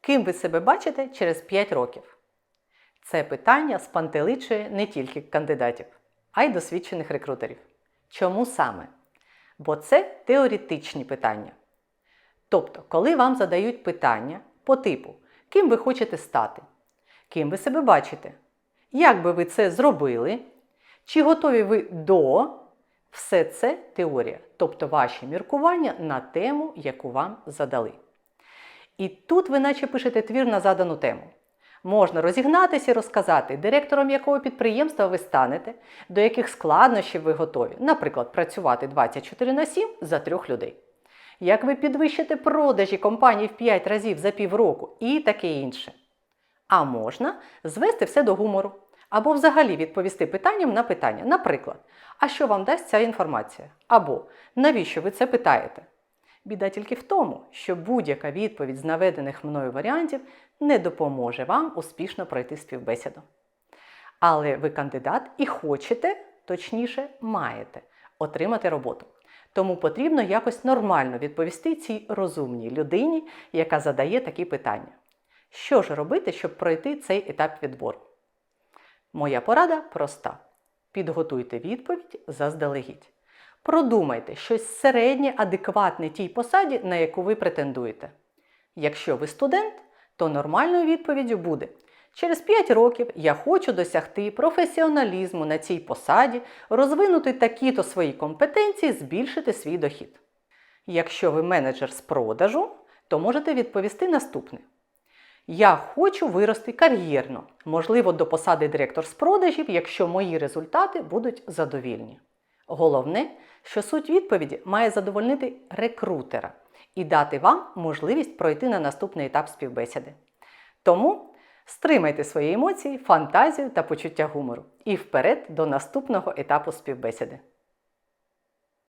Ким ви себе бачите через 5 років? Це питання спантеличує не тільки кандидатів, а й досвідчених рекрутерів. Чому саме? Бо це теоретичні питання. Тобто, коли вам задають питання по типу, ким ви хочете стати, ким ви себе бачите, як би ви це зробили, чи готові ви до, все це теорія, тобто ваші міркування на тему, яку вам задали. І тут ви наче пишете твір на задану тему. Можна розігнатися і розказати, директором якого підприємства ви станете, до яких складнощів ви готові, наприклад, працювати 24 на 7 за трьох людей. Як ви підвищите продажі компанії в 5 разів за півроку і таке інше. А можна звести все до гумору. Або взагалі відповісти питанням на питання. Наприклад, а що вам дасть ця інформація? Або навіщо ви це питаєте? Біда тільки в тому, що будь-яка відповідь з наведених мною варіантів не допоможе вам успішно пройти співбесіду. Але ви кандидат і хочете, точніше, маєте отримати роботу. Тому потрібно якось нормально відповісти цій розумній людині, яка задає такі питання. Що ж робити, щоб пройти цей етап відбору? Моя порада проста: підготуйте відповідь заздалегідь. Продумайте щось середнє, адекватне тій посаді, на яку ви претендуєте. Якщо ви студент, то нормальною відповіддю буде: через 5 років я хочу досягти професіоналізму на цій посаді, розвинути такі-то свої компетенції, збільшити свій дохід. Якщо ви менеджер з продажу, то можете відповісти наступне. Я хочу вирости кар'єрно, можливо, до посади директор з продажів, якщо мої результати будуть задовільні. Головне, що суть відповіді має задовольнити рекрутера і дати вам можливість пройти на наступний етап співбесіди. Тому стримайте свої емоції, фантазію та почуття гумору і вперед до наступного етапу співбесіди.